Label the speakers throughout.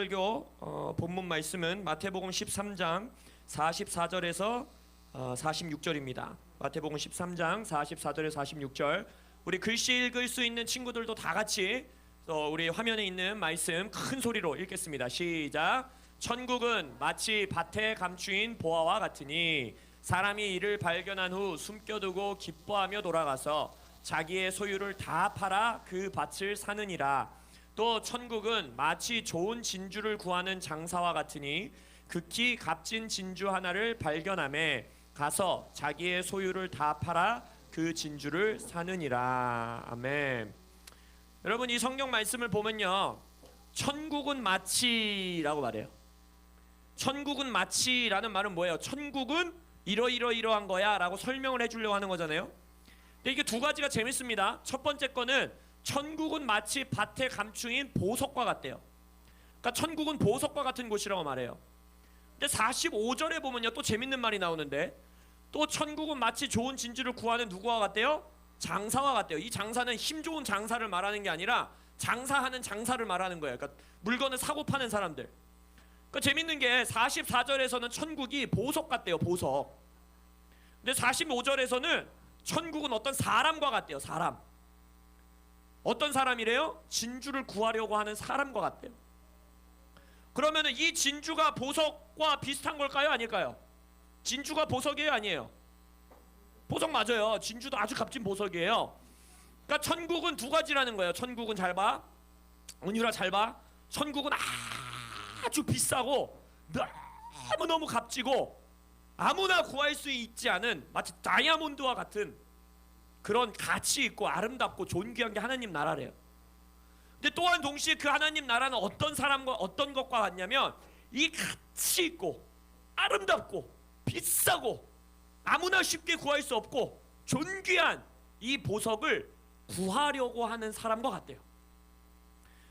Speaker 1: 설교 어, 본문 말씀은 마태복음 13장 44절에서 어, 46절입니다. 마태복음 13장 44절에서 46절. 우리 글씨 읽을 수 있는 친구들도 다 같이 어, 우리 화면에 있는 말씀 큰 소리로 읽겠습니다. 시작. 천국은 마치 밭에 감추인 보화와 같으니 사람이 이를 발견한 후 숨겨두고 기뻐하며 돌아가서 자기의 소유를 다 팔아 그 밭을 사느니라. 또 천국은 마치 좋은 진주를 구하는 장사와 같으니 극히 값진 진주 하나를 발견함에 가서 자기의 소유를 다 팔아 그 진주를 사느니라. 아멘. 여러분 이 성경 말씀을 보면요. 천국은 마치라고 말해요. 천국은 마치라는 말은 뭐예요? 천국은 이러이러이러한 거야라고 설명을 해 주려고 하는 거잖아요. 근데 이게 두 가지가 재밌습니다. 첫 번째 거는 천국은 마치 밭에 감추인 보석과 같대요. 그러니까 천국은 보석과 같은 곳이라고 말해요. 근데 45절에 보면요 또 재밌는 말이 나오는데 또 천국은 마치 좋은 진주를 구하는 누구와 같대요? 장사와 같대요. 이 장사는 힘 좋은 장사를 말하는 게 아니라 장사하는 장사를 말하는 거예요. 그러니까 물건을 사고 파는 사람들. 그러니까 재밌는 게 44절에서는 천국이 보석 같대요. 보석. 근데 45절에서는 천국은 어떤 사람과 같대요. 사람. 어떤 사람이래요? 진주를 구하려고 하는 사람과 같대요. 그러면은 이 진주가 보석과 비슷한 걸까요? 아닐까요? 진주가 보석이에요, 아니에요? 보석 맞아요. 진주도 아주 값진 보석이에요. 그러니까 천국은 두 가지라는 거예요. 천국은 잘 봐. 은유라 잘 봐. 천국은 아주 비싸고 너무 너무 값지고 아무나 구할 수 있지 않은 마치 다이아몬드와 같은 그런 가치 있고 아름답고 존귀한 게 하나님 나라래요. 근데 또한 동시에 그 하나님 나라는 어떤 사람과 어떤 것과 같냐면 이 가치 있고 아름답고 비싸고 아무나 쉽게 구할 수 없고 존귀한 이 보석을 구하려고 하는 사람과 같대요.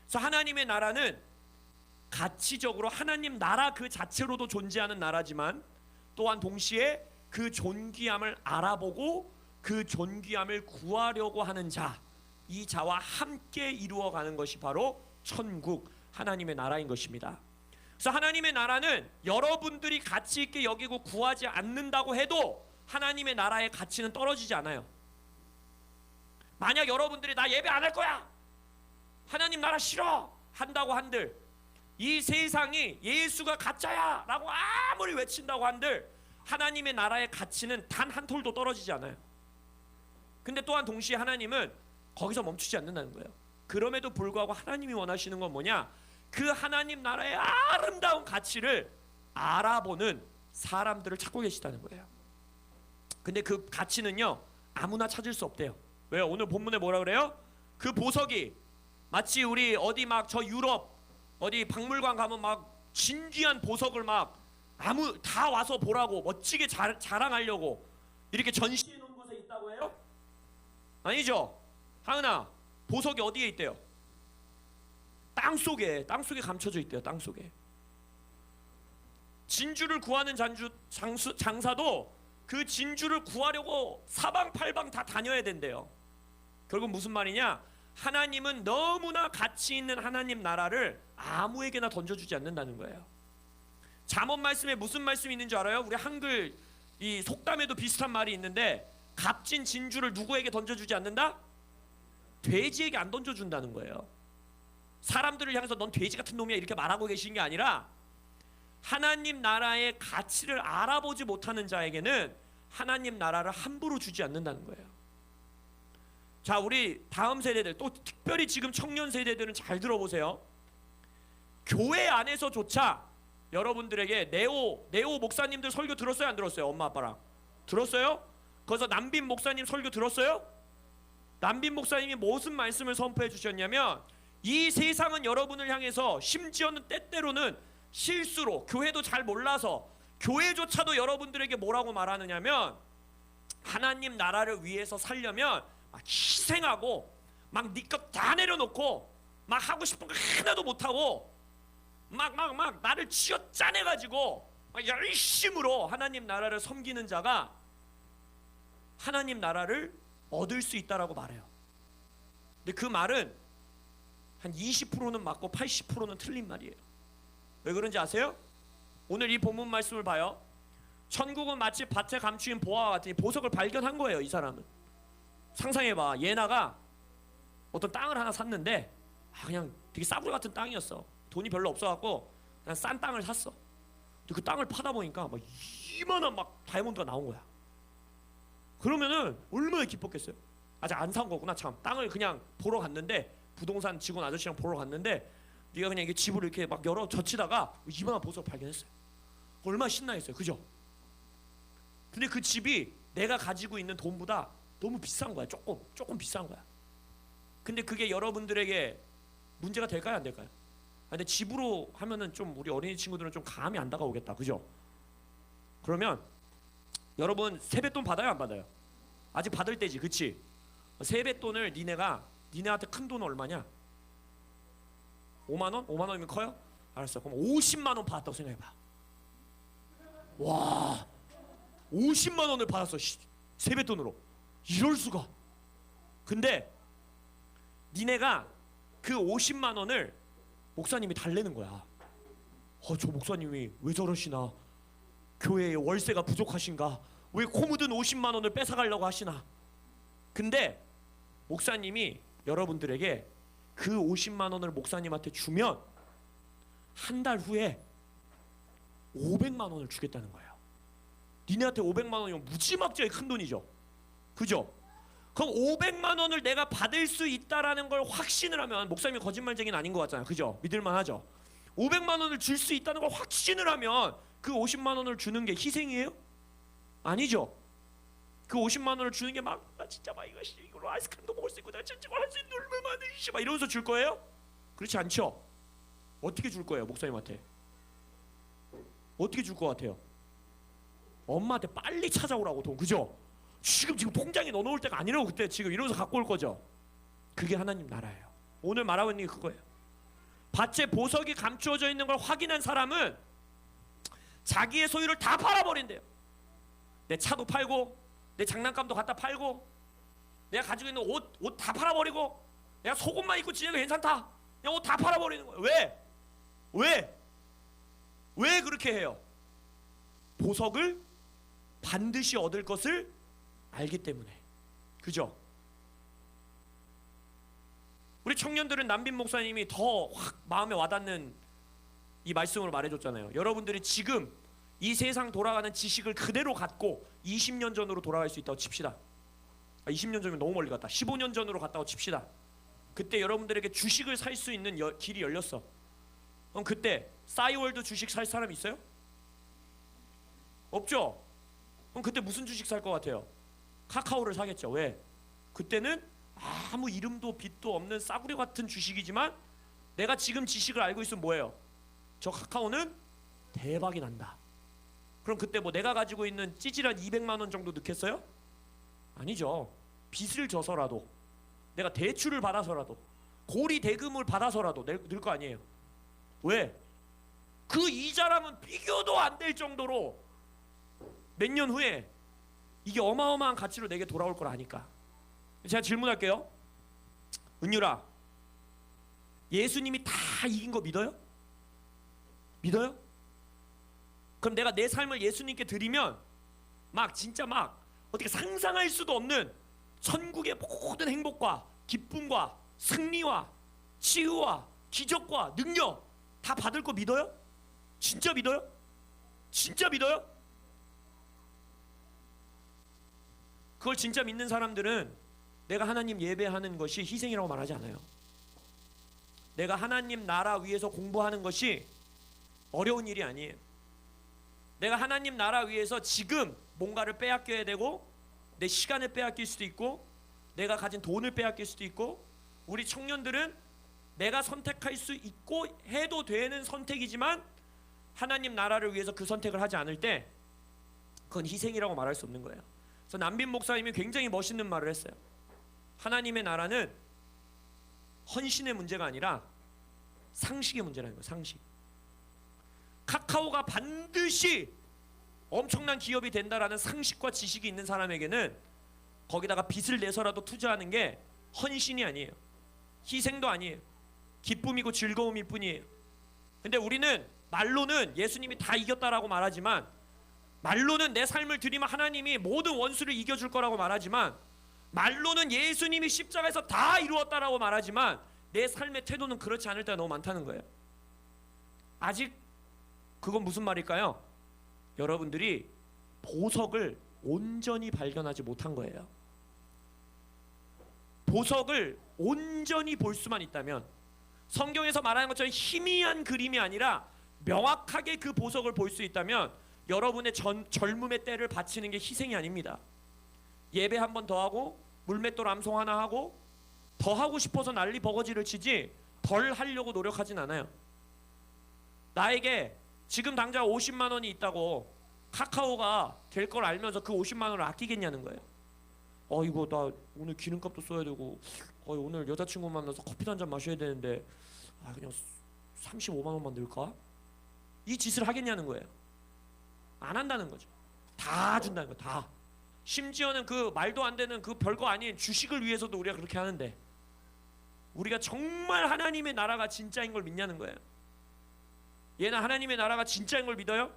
Speaker 1: 그래서 하나님의 나라는 가치적으로 하나님 나라 그 자체로도 존재하는 나라지만 또한 동시에 그 존귀함을 알아보고 그 존귀함을 구하려고 하는 자, 이 자와 함께 이루어 가는 것이 바로 천국 하나님의 나라인 것입니다. 그래서 하나님의 나라는 여러분들이 가치 있게 여기고 구하지 않는다고 해도 하나님의 나라의 가치는 떨어지지 않아요. 만약 여러분들이 나 예배 안 할 거야, 하나님 나라 싫어 한다고 한들 이 세상이 예수가 가짜야라고 아무리 외친다고 한들 하나님의 나라의 가치는 단 한 톨도 떨어지지 않아요. 근데 또한 동시에 하나님은 거기서 멈추지 않는다는 거예요. 그럼에도 불구하고 하나님이 원하시는 건 뭐냐? 그 하나님 나라의 아름다운 가치를 알아보는 사람들을 찾고 계시다는 거예요. 근데 그 가치는요 아무나 찾을 수 없대요. 왜요? 오늘 본문에 뭐라 그래요? 그 보석이 마치 우리 어디 막 저 유럽 어디 박물관 가면 막 진귀한 보석을 막 아무 다 와서 보라고 멋지게 자, 자랑하려고 이렇게 전시해 놓은 곳에 있다고 해요? 아니죠. 하은아 보석이 어디에 있대요? 땅 속에 땅 속에 감춰져 있대요. 땅 속에. 진주를 구하는 장주, 장수, 장사도 그 진주를 구하려고 사방팔방 다 다녀야 된대요. 결국 무슨 말이냐? 하나님은 너무나 가치 있는 하나님 나라를 아무에게나 던져주지 않는다는 거예요. 잠언 말씀에 무슨 말씀이 있는 줄 알아요? 우리 한글 이 속담에도 비슷한 말이 있는데 값진 진주를 누구에게 던져주지 않는다? 돼지에게 안 던져준다는 거예요. 사람들을 향해서 넌 돼지 같은 놈이야 이렇게 말하고 계신 게 아니라 하나님 나라의 가치를 알아보지 못하는 자에게는 하나님 나라를 함부로 주지 않는다는 거예요. 자, 우리 다음 세대들 또 특별히 지금 청년 세대들은 잘 들어보세요. 교회 안에서조차 여러분들에게 네오 네오 목사님들 설교 들었어요, 안 들었어요? 엄마 아빠랑 들었어요? 거기서 남빈 목사님 설교 들었어요? 남빈 목사님이 무슨 말씀을 선포해 주셨냐면 이 세상은 여러분을 향해서 심지어는 때때로는 실수로 교회도 잘 몰라서 교회조차도 여러분들에게 뭐라고 말하느냐면 하나님 나라를 위해서 살려면 막 희생하고 막 네 것 다 내려놓고 막 하고 싶은 거 하나도 못 하고 막 막 막 나를 쥐어 짜내 가지고 열심으로 하나님 나라를 섬기는 자가 하나님 나라를 얻을 수 있다라고 말해요. 근데 그 말은 한 20%는 맞고 80%는 틀린 말이에요. 왜 그런지 아세요? 오늘 이 본문 말씀을 봐요. 천국은 마치 밭에 감추인 보화와 같으니 보석을 발견한 거예요. 이 사람은 상상해봐. 예나가 어떤 땅을 하나 샀는데 아, 그냥 되게 싸구려 같은 땅이었어. 돈이 별로 없어갖고 그냥 싼 땅을 샀어. 그 땅을 파다 보니까 막 이만한 막 다이아몬드가 나온 거야. 그러면은 얼마나 기뻤겠어요. 아직 안 산 거구나 참. 땅을 그냥 보러 갔는데 부동산 직원 아저씨랑 보러 갔는데 네가 그냥 이게 집을 이렇게 막 열어 젖히다가 이만한 보석 발견했어요. 얼마나 신나했어요. 그죠? 근데 그 집이 내가 가지고 있는 돈보다 너무 비싼 거야. 조금 조금 비싼 거야. 근데 그게 여러분들에게 문제가 될까요, 안 될까요? 아, 근데 집으로 하면은 좀 우리 어린이 친구들은 좀 감이 안 다가오겠다, 그죠? 그러면 여러분 세뱃돈 받아요, 안 받아요? 아직 받을 때지, 그치? 세뱃돈을 니네가 니네한테 큰 돈 얼마냐? 5만 원? 5만 원이면 커요? 알았어. 그럼 50만 원 받았다고 생각해봐. 와, 50만 원을 받았어, 씨, 세뱃돈으로. 이럴 수가. 근데 니네가 그 50만 원을 목사님이 달래는 거야. 어, 저 목사님이 왜 저러시나? 교회에 월세가 부족하신가? 왜 코 묻은 50만 원을 뺏어가려고 하시나? 근데 목사님이 여러분들에게 그 50만 원을 목사님한테 주면 한 달 후에 500만 원을 주겠다는 거예요. 니네한테 500만 원이면 무지막지하게 큰 돈이죠. 그죠? 그럼 500만 원을 내가 받을 수 있다라는 걸 확신을 하면 목사님이 거짓말쟁이는 아닌 것 같잖아요. 그죠? 믿을만 하죠. 500만 원을 줄 수 있다는 걸 확신을 하면 그 50만 원을 주는 게 희생이에요? 아니죠. 그 50만 원을 주는 게막나 진짜 막 이거 씨, 이걸로 아이스크림도 먹을 수 있고 내가 진짜 할수 있는 얼마나 막 이러면서 줄 거예요? 그렇지 않죠. 어떻게 줄 거예요, 목사님한테? 어떻게 줄 것 같아요? 엄마한테 빨리 찾아오라고 돈 그죠? 지금 지금 통장에 넣어놓을 때가 아니라고 그때 지금 이러면서 갖고 올 거죠. 그게 하나님 나라예요. 오늘 말하고 있는 게 그거예요. 밭에 보석이 감추어져 있는 걸 확인한 사람은 자기의 소유를 다 팔아버린대요. 내 차도 팔고 내 장난감도 갖다 팔고 내가 가지고 있는 옷 옷 다 팔아버리고 내가 속옷만 입고 지내도 괜찮다. 그냥 옷 다 팔아버리는 거예요. 왜? 왜? 왜 그렇게 해요? 보석을 반드시 얻을 것을 알기 때문에 그죠? 우리 청년들은 남빈 목사님이 더 확 마음에 와닿는 이 말씀으로 말해줬잖아요. 여러분들이 지금 이 세상 돌아가는 지식을 그대로 갖고 20년 전으로 돌아갈 수 있다고 칩시다. 아, 20년 전이면 너무 멀리 갔다. 15년 전으로 갔다고 칩시다. 그때 여러분들에게 주식을 살 수 있는 여- 길이 열렸어. 그럼 그때 싸이월드 주식 살 사람 있어요? 없죠. 그럼 그때 무슨 주식 살 것 같아요? 카카오를 사겠죠. 왜? 그때는 아무 이름도 빛도 없는 싸구려 같은 주식이지만 내가 지금 지식을 알고 있으면 뭐예요? 저 카카오는 대박이 난다. 그럼 그때 뭐 내가 가지고 있는 찌질한 200만 원 정도 넣겠어요? 아니죠. 빚을 져서라도 내가 대출을 받아서라도 고리 대금을 받아서라도 낼 거 아니에요. 왜? 그 이자라면 비교도 안 될 정도로 몇 년 후에 이게 어마어마한 가치로 내게 돌아올 걸 아니까. 제가 질문할게요. 은유라, 예수님이 다 이긴 거 믿어요? 믿어요? 그럼 내가 내 삶을 예수님께 드리면 막 진짜 막 어떻게 상상할 수도 없는 천국의 모든 행복과 기쁨과 승리와 치유와 기적과 능력 다 받을 거 믿어요? 진짜 믿어요? 진짜 믿어요? 그걸 진짜 믿는 사람들은 내가 하나님 예배하는 것이 희생이라고 말하지 않아요. 내가 하나님 나라 위에서 공부하는 것이 어려운 일이 아니에요. 내가 하나님 나라 위에서 지금 뭔가를 빼앗겨야 되고 내 시간을 빼앗길 수도 있고 내가 가진 돈을 빼앗길 수도 있고 우리 청년들은 내가 선택할 수 있고 해도 되는 선택이지만 하나님 나라를 위해서 그 선택을 하지 않을 때 그건 희생이라고 말할 수 없는 거예요. 그래서 남빈 목사님이 굉장히 멋있는 말을 했어요. 하나님의 나라는 헌신의 문제가 아니라 상식의 문제라는 거예요. 상식. 카카오가 반드시 엄청난 기업이 된다라는 상식과 지식이 있는 사람에게는 거기다가 빚을 내서라도 투자하는 게 헌신이 아니에요. 희생도 아니에요. 기쁨이고 즐거움일 뿐이에요. 근데 우리는 말로는 예수님이 다 이겼다라고 말하지만 말로는 내 삶을 드리면 하나님이 모든 원수를 이겨줄 거라고 말하지만 말로는 예수님이 십자가에서 다 이루었다라고 말하지만 내 삶의 태도는 그렇지 않을 때가 너무 많다는 거예요. 아직 그건 무슨 말일까요? 여러분들이 보석을 온전히 발견하지 못한 거예요. 보석을 온전히 볼 수만 있다면 성경에서 말하는 것처럼 희미한 그림이 아니라 명확하게 그 보석을 볼 수 있다면 여러분의 전, 젊음의 때를 바치는 게 희생이 아닙니다. 예배 한 번 더 하고 물맷돌 암송 하나 하고 더 하고 싶어서 난리 버거지를 치지 덜 하려고 노력하진 않아요. 나에게 지금 당장 50만 원이 있다고 카카오가 될 걸 알면서 그 50만 원을 아끼겠냐는 거예요. 어 이거 나 오늘 기름값도 써야 되고 어 오늘 여자친구 만나서 커피 한 잔 마셔야 되는데 아 그냥 35만 원만 넣을까? 이 짓을 하겠냐는 거예요. 안 한다는 거죠. 다 준다는 거 다. 심지어는 그 말도 안 되는 그 별거 아닌 주식을 위해서도 우리가 그렇게 하는데 우리가 정말 하나님의 나라가 진짜인 걸 믿냐는 거예요. 얘나 하나님의 나라가 진짜인 걸 믿어요?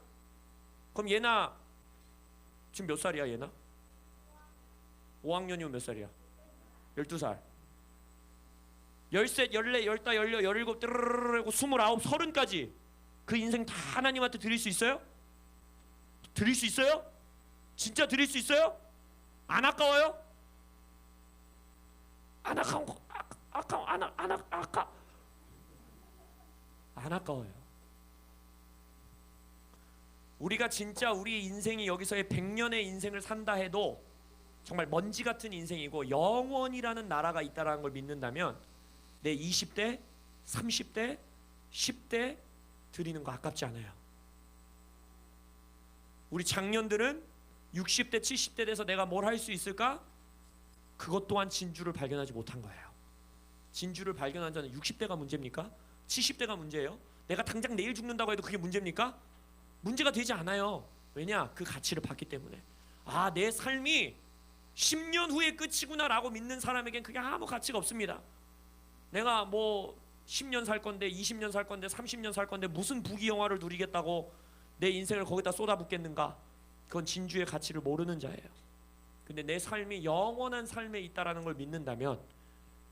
Speaker 1: 그럼 얘나 지금 몇 살이야 얘나? 5학년이면 몇 살이야? 12살. 열셋, 열네, 열다, 열여, 열일곱, 띠르르르고 스물아홉, 서른까지 그 인생 다 하나님한테 드릴 수 있어요? 드릴 수 있어요? 진짜 드릴 수 있어요? 안 아까워요? 안 아까운 거, 아, 아까, 안, 아- 안, 아- 아까, 안 아까워요. 우리가 진짜 우리 인생이 여기서의 100년의 인생을 산다 해도 정말 먼지 같은 인생이고 영원이라는 나라가 있다라는 걸 믿는다면 내 20대, 30대, 10대 드리는 거 아깝지 않아요. 우리 장년들은 60대, 70대 돼서 내가 뭘 할 수 있을까? 그것 또한 진주를 발견하지 못한 거예요. 진주를 발견한 자는 60대가 문제입니까? 70대가 문제예요? 내가 당장 내일 죽는다고 해도 그게 문제입니까? 문제가 되지 않아요. 왜냐? 그 가치를 봤기 때문에. 아, 내 삶이 10년 후에 끝이구나라고 믿는 사람에겐 그게 아무 가치가 없습니다. 내가 뭐 10년 살 건데 20년 살 건데 30년 살 건데 무슨 부귀 영화를 누리겠다고 내 인생을 거기다 쏟아붓겠는가? 그건 진주의 가치를 모르는 자예요. 근데 내 삶이 영원한 삶에 있다라는 걸 믿는다면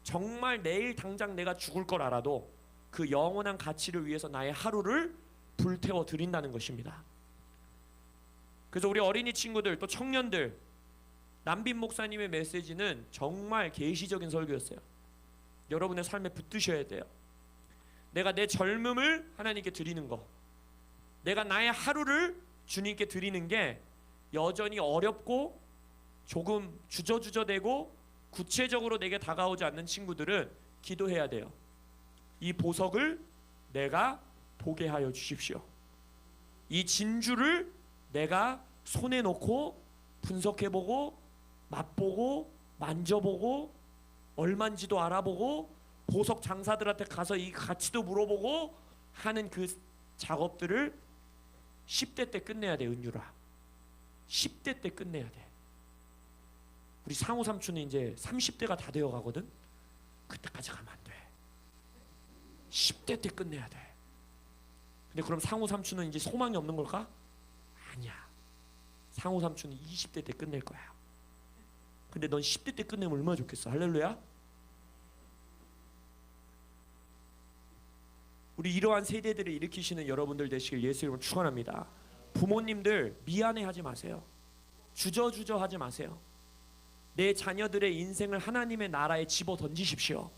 Speaker 1: 정말 내일 당장 내가 죽을 걸 알아도 그 영원한 가치를 위해서 나의 하루를 불태워 드린다는 것입니다. 그래서 우리 어린이 친구들 또 청년들 남빈 목사님의 메시지는 정말 계시적인 설교였어요. 여러분의 삶에 붙드셔야 돼요. 내가 내 젊음을 하나님께 드리는 거. 내가 나의 하루를 주님께 드리는 게 여전히 어렵고 조금 주저주저되고 구체적으로 내게 다가오지 않는 친구들은 기도해야 돼요. 이 보석을 내가 보게 하여 주십시오. 이 진주를 내가 손에 놓고 분석해보고 맛보고 만져보고 얼만지도 알아보고 보석 장사들한테 가서 이 가치도 물어보고 하는 그 작업들을 10대 때 끝내야 돼 은유라. 10대 때 끝내야 돼. 우리 상호 삼촌은 이제 30대가 다 되어 가거든? 그때까지 가면 안돼. 10대 때 끝내야 돼 근데 그럼 상호 삼촌은 이제 소망이 없는 걸까? 아니야 상호 삼촌은 20대 때 끝낼 거야 근데 넌 10대 때 끝내면 얼마나 좋겠어 할렐루야 우리 이러한 세대들을 일으키시는 여러분들 되시길 예수 이름으로 축원합니다. 부모님들 미안해하지 마세요. 주저주저하지 마세요. 내 자녀들의 인생을 하나님의 나라에 집어 던지십시오.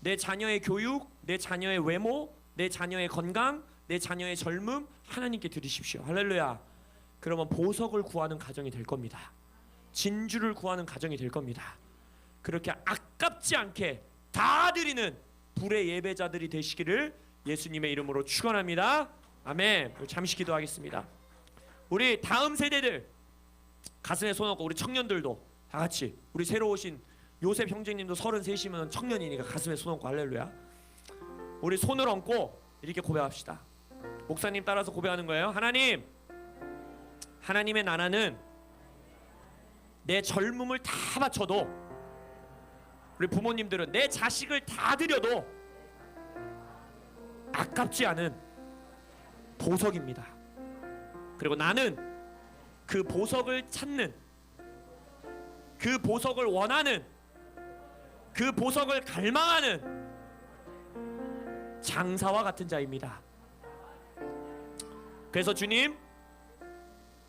Speaker 1: 내 자녀의 교육, 내 자녀의 외모, 내 자녀의 건강, 내 자녀의 젊음 하나님께 드리십시오. 할렐루야. 그러면 보석을 구하는 가정이 될 겁니다. 진주를 구하는 가정이 될 겁니다. 그렇게 아깝지 않게 다 드리는 불의 예배자들이 되시기를 예수님의 이름으로 축원합니다. 아멘. 잠시 기도하겠습니다. 우리 다음 세대들 가슴에 손 얹고 우리 청년들도 다 같이 우리 새로 오신 요셉 형제님도 33이면 청년이니까 가슴에 손 얹고 할렐루야. 우리 손을 얹고 이렇게 고백합시다. 목사님 따라서 고백하는 거예요. 하나님, 하나님의 나라는 내 젊음을 다 바쳐도 우리 부모님들은 내 자식을 다 드려도 아깝지 않은 보석입니다. 그리고 나는 그 보석을 찾는 그 보석을 원하는 그 보석을 갈망하는 장사와 같은 자입니다. 그래서 주님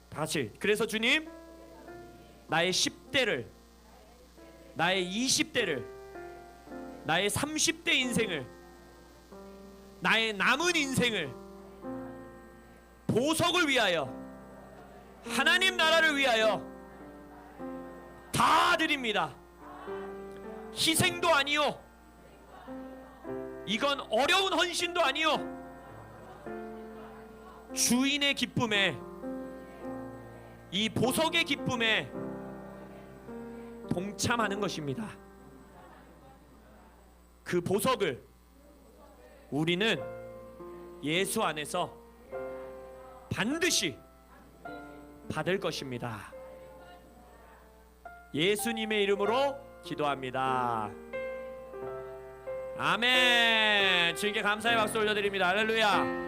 Speaker 1: 다 같이 그래서 주님 나의 10대를 나의 20대를 나의 30대 인생을 나의 남은 인생을 보석을 위하여 하나님 나라를 위하여 다 드립니다. 희생도 아니요. 이건 어려운 헌신도 아니요. 주인의 기쁨에 이 보석의 기쁨에 동참하는 것입니다. 그 보석을 우리는 예수 안에서 반드시 받을 것입니다. 예수님의 이름으로 기도합니다. 아멘. 주님께 감사의 박수 올려드립니다. 할렐루야.